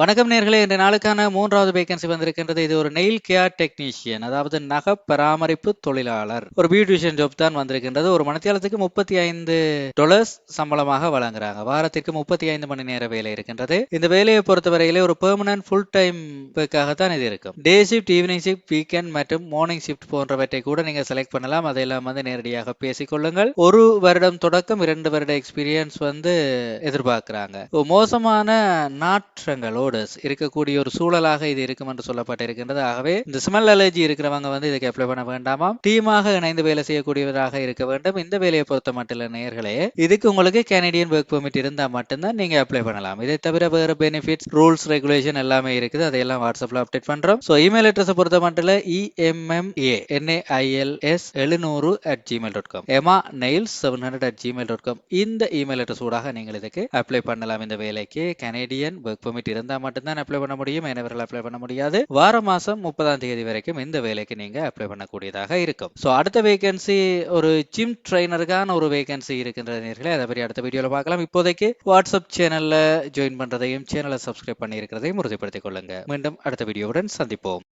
வணக்கம் நேர்களே இந்த நாளுக்கான மூன்றாவது வேகன்சி வந்திருக்கின்றது. இது ஒரு நெயில் கேர் டெக்னீஷியன் அதாவது நக பராமரிப்பு தொழிலாளர். ஒரு பியூட்டிஷியன் ஜாப் தான் வந்திருக்கின்றது. ஒரு மணித்தியாலத்துக்கு முப்பத்தி ஐந்து டொலர்ஸ் சம்பளமாக வழங்குறாங்க. வாரத்திற்கு முப்பத்தி ஐந்து மணி நேர வேலை இருக்கின்றது. இந்த வேலையை பொறுத்தவரையிலே ஒரு பெர்மனன்ட் ஃபுல் டைம் தான் இது இருக்கும். Day shift evening shift weekend மற்றும் மார்னிங் ஷிஃப்ட் போன்றவற்றை கூட நீங்க செலக்ட் பண்ணலாம். அதையெல்லாம் வந்து நேரடியாக பேசிக்கொள்ளுங்கள். ஒரு வருடம் தொடக்கம் இரண்டு வருட எக்ஸ்பீரியன்ஸ் வந்து எதிர்பார்க்கிறாங்க. மோசமான நாற்றங்கள் ஓடர்ஸ் இருக்கக்கூடிய ஒரு சூழலாக இது இருக்கும் என்று சொல்லப்பட்டிருக்கின்றது. ஆகவே இந்த ஸ்மெல் அலர்ஜி இருக்கிறவங்க வந்து இதுக்கு அப்ளை பண்ண வேண்டாமாம். டீமாக இணைந்து வேலை செய்யக்கூடியவராக இருக்க வேண்டும். இந்த வேலையை பொறுத்த மட்டும் நேர்களே இதுக்கு உங்களுக்கு கனடியன் ஒர்க் பெர்மிட் இருந்தால் மட்டும்தான் நீங்க அப்ளை பண்ணலாம். இதை தவிர வேறு பெனிஃபிட்ஸ் ரூல்ஸ் ரெகுலேஷன் எல்லாமே இருக்குது. அதையெல்லாம் வாட்ஸ்அப்ல அப்டேட் பண்றோம். ஸோ இமெயில் அட்ரஸ் பொறுத்த மட்டும் E M M A N A I L S எழுநூறு at Gmail dot com Emma nails seven hundred at Gmail dot com இந்த இமெயில் அட்ரஸ் ஊடாக நீங்கள் இதுக்கு அப்ளை பண்ணலாம். இந்த வேலைக்கு கனேடியன் ஒர்க் பெர்மிட் இருந்தால் மட்டும்தான் அப்ளை பண்ண முடியும். எனவே அப்ளை பண்ண முடியாது. வார மாசம் முப்பதாம் தேதி வரைக்கும் இந்த வேலைக்கு நீங்க அப்ளை பண்ணக்கூடியதாக இருக்கும். ஸோ அடுத்த வேகன்சி ஒரு ஜிம் ட்ரைனருக்கான ஒரு வேகன்சி இருக்கின்ற நேர்களை. அதை பற்றி அடுத்த வீடியோவில் பார்க்கலாம். இப்போதைக்கு வாட்ஸ்அப் சேனல்ல ஜாயின் பண்றதையும் சேனலை சப்ஸ்கிரைப் பண்ணி இருக்கிறதையும் உறுதிப்படுத்திக் கொள்ளுங்க. மீண்டும் அடுத்த வீடியோவுடன் சந்திப்போம்.